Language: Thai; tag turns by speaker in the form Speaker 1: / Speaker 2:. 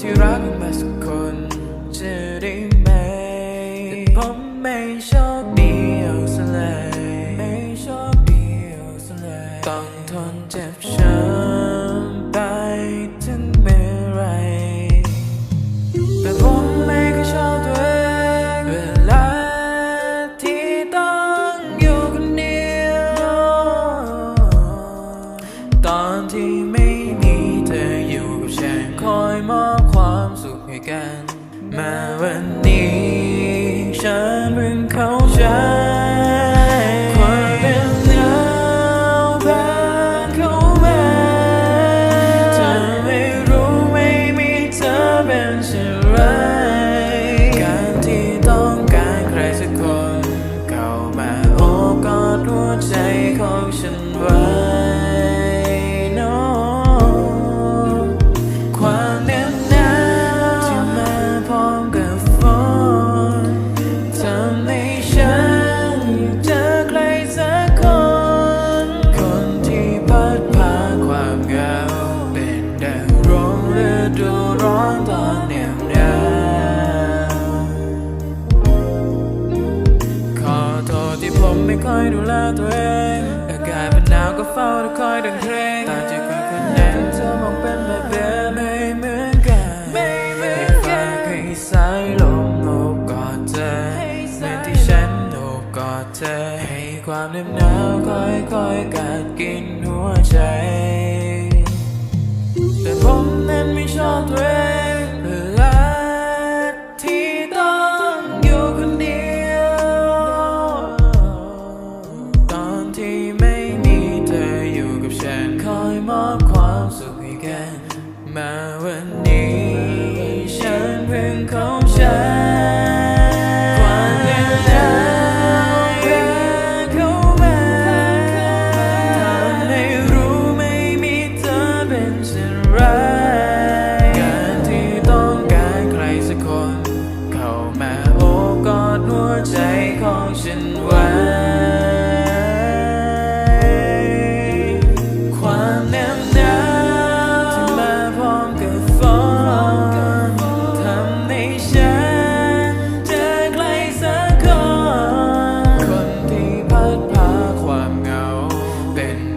Speaker 1: ทรักมาสักคนจะได้ไหมแต่ผมไม่ชคดีเอาซะเลยไม่ชคดีเอาซะเลยต้องทนเจ็บช้ำไปถึงเมื่อไรแต่ผมไม่เคยชอบตัวเองเวลาที่ต้องอยู่คนเดียวตอนที่ไม่มีเธออยู่กับฉัน คอยมอบความสุขให้กันมาวันนี้ฉัน คอยดูแลตัวเองอากาศมันหนาวก็เฝ้าแต่คอยดังเพลงตามใจคนคนนั้นเธอมองเป็นแบบเดิมไม่เหมือนกันไม่เหมือนกันให้สายลมโอบกอดเธอเหมือนที่ฉันโอบกอดเธอให้ความเหน็บหนาวค่อยๆกัดกินหัวใจ สุขให้กันมาวันนี้ ฉันเพิ่งเข้าใจความเหนื่อยหนาวเข้ามาทำให้รู้ไม่มีเธอเป็นเช่นไรการที่ต้องการใครสักคน เข้ามาโอบกอดหัวใจของฉันไว้ พ